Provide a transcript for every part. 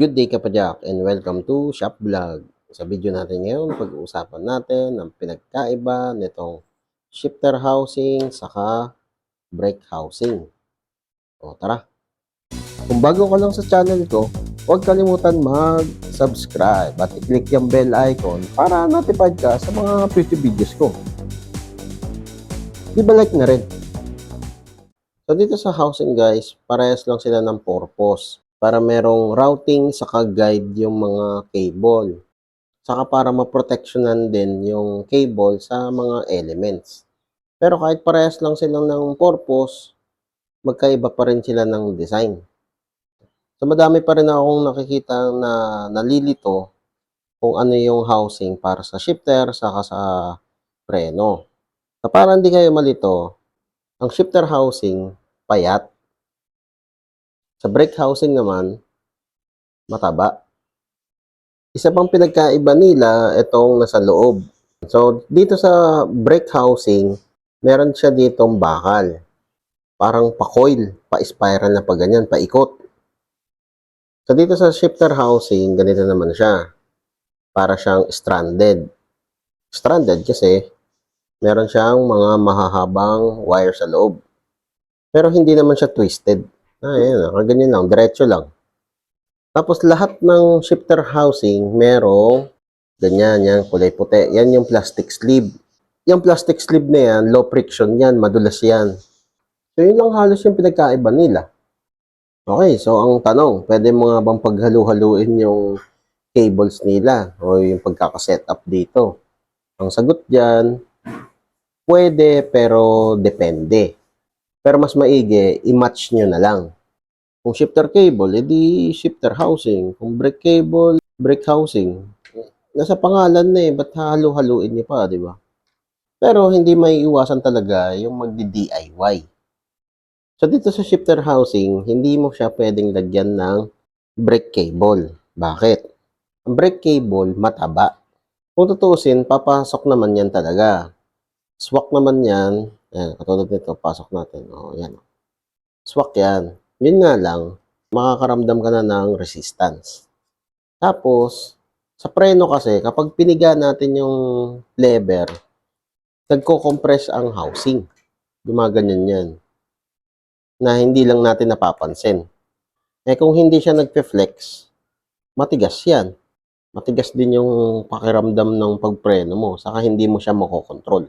Good day kapadyak and welcome to Shop Vlog. Sa video natin ngayon, pag-uusapan natin ang pinagkaiba nitong shifter housing saka brake housing. O tara. Kung bago ka lang sa channel ko, huwag kalimutan mag-subscribe at i-click yung bell icon para notified ka sa mga future videos ko. Di ba like na rin? So dito sa housing guys, parehas lang sila ng purpose para merong routing saka guide yung mga cable. Saka para maproteksyonan din yung cable sa mga elements. Pero kahit parehas lang silang ng purpose, magkaiba pa rin sila ng design. So madami pa rin akong nakikita na nalilito kung ano yung housing para sa shifter saka sa preno. So para hindi kayo malito, ang shifter housing payat sa brake housing naman, mataba. Isa pang pinagkaiba nila, itong nasa loob. So, dito sa brake housing, meron siya ditong bakal. Parang pa-coil, pa-spiral na pa ganyan, paikot. So, dito sa shifter housing, ganito naman siya. Para siyang stranded. Stranded kasi, meron siyang mga mahahabang wire sa loob. Pero hindi naman siya twisted. Ah, yan. Ah, lang. Diretso lang. Tapos lahat ng shifter housing, merong ganyan, yan, kulay puti. Yan yung plastic sleeve. Yung plastic sleeve na yan, low friction yan, madulas yan. So, yun lang halos yung pinagkaiba nila. Okay, so ang tanong, pwede mo nga bang paghalu-haluin yung cables nila o yung pagkakaset up dito? Ang sagot dyan, pwede pero depende. Pero mas maigi, i-match nyo na lang. Kung shifter cable, edi shifter housing. Kung brake cable, brake housing. Nasa pangalan na eh, ba't halo-haluin nyo pa, di ba? Pero hindi may iwasan talaga yung magdi-DIY. So dito sa shifter housing, hindi mo siya pwedeng lagyan ng brake cable. Bakit? Ang brake cable, mataba. Kung tutusin, papasok naman yan talaga. Swak naman yan, Ayan, katulad nito, pasok natin. O, yan. Swak yan. Yun nga lang, makakaramdam ka na ng resistance. Tapos, sa preno kasi, kapag piniga natin yung lever, nagko-compress ang housing. Gumaganyan yan. Na hindi lang natin napapansin. Eh kung hindi siya nagpe-flex, matigas yan. Matigas din yung pakiramdam ng pagpreno mo, saka hindi mo siya makokontrol.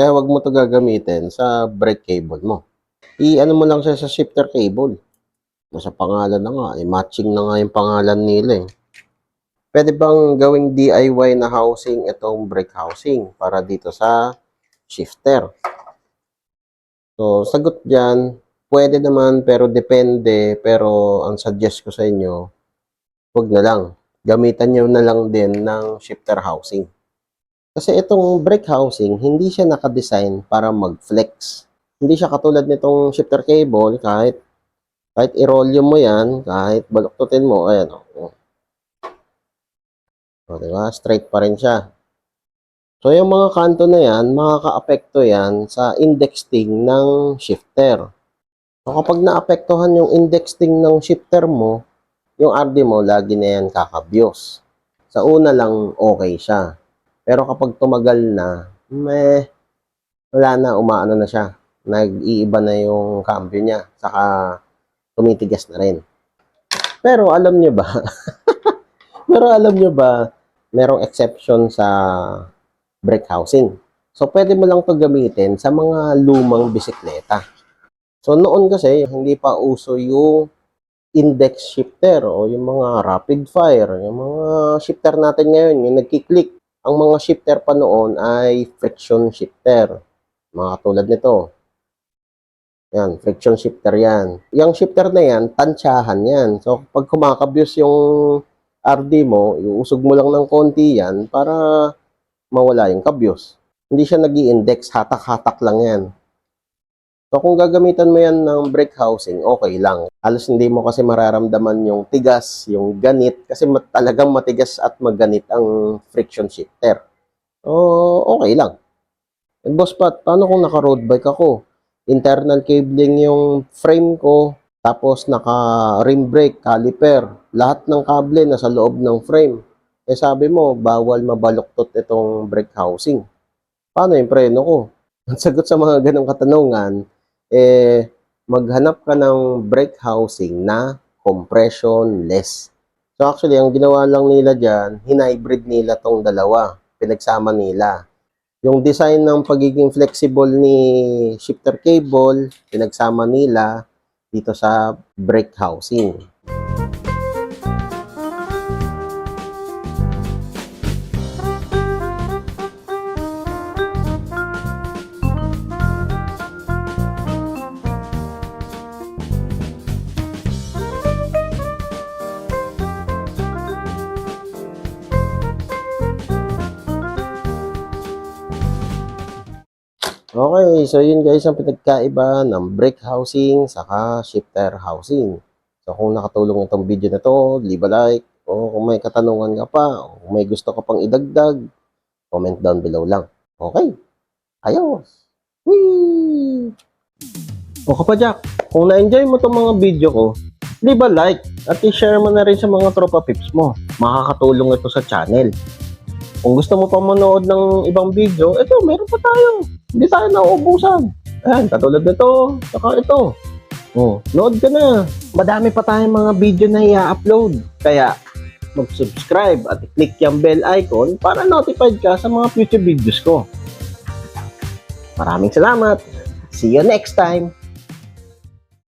Kaya wag mo to gagamitin sa brake cable mo. I-ano mo lang siya sa shifter cable. Nasa pangalan na nga, eh, matching na nga yung pangalan nila eh. Pwede bang gawing DIY na housing itong brake housing para dito sa shifter? So, sagot dyan, pwede naman pero depende. Pero ang suggest ko sa inyo, wag na lang. Gamitan nyo na lang din ng shifter housing. Kasi itong brake housing, hindi siya nakadesign para mag-flex. Hindi siya katulad nitong shifter cable, kahit kahit i-roll mo yan, kahit baluktutin mo, ayan o. Oh. O, diba? Straight pa rin siya. So, yung mga kanto na yan, makaka-apekto yan sa indexing ng shifter. So, kapag naapektuhan yung indexing ng shifter mo, yung RD mo, lagi na yan kakabyos. Sa una lang, okay siya. Pero kapag tumagal na, meh, wala na, umaano na siya. Nag-iiba na yung cambio niya. Saka, tumitigas na rin. Pero alam nyo ba, pero alam nyo ba, merong exception sa brake housing. So, pwede mo lang to gamitin sa mga lumang bisikleta. So, noon kasi, hindi pa uso yung index shifter o yung mga rapid fire, yung mga shifter natin ngayon, yung nagkiklik. Ang mga shifter pa noon ay friction shifter. Mga tulad nito. Yan, friction shifter yan. Yung shifter na yan, tansyahan yan. So, pag kumakabyos yung RD mo, iusog mo lang ng konti yan para mawala yung kabyos. Hindi siya nag index hatak-hatak lang yan. So kung gagamitan mo yan ng brake housing, okay lang. Halos hindi mo kasi mararamdaman yung tigas, yung ganit, kasi mat- talagang matigas at maganit ang friction shifter. So, okay lang. Eh, boss Pat, paano kung naka-road bike ako? Internal cabling yung frame ko, tapos naka rim brake, caliper, lahat ng kable nasa loob ng frame. Eh sabi mo, bawal mabaluktot itong brake housing. Paano yung preno ko? Ang sagot sa mga ganong katanungan, eh, maghanap ka ng brake housing na compressionless. So actually, ang ginawa lang nila dyan, hinybrid nila tong dalawa. Pinagsama nila. Yung design ng pagiging flexible ni shifter cable, pinagsama nila dito sa brake housing. Okay, so yun guys ang pinagkaiba ng brake housing saka shifter housing. So kung nakatulong itong video na to, leave a like. O kung may katanungan ka pa, o kung may gusto ka pang idagdag, comment down below lang. Okay, ayos. Whee! O kapadyak, kung na-enjoy mo itong mga video ko, leave a like at i-share mo na rin sa mga tropa pips mo. Makakatulong ito sa channel. Kung gusto mo pa manood ng ibang video, ito, meron pa tayo. Hindi tayo nauubusan. Ayan, katulad nito, saka ito. Oh, nood ka na. Madami pa tayong mga video na i-upload. Kaya, mag-subscribe at click yung bell icon para notified ka sa mga future videos ko. Maraming salamat. See you next time.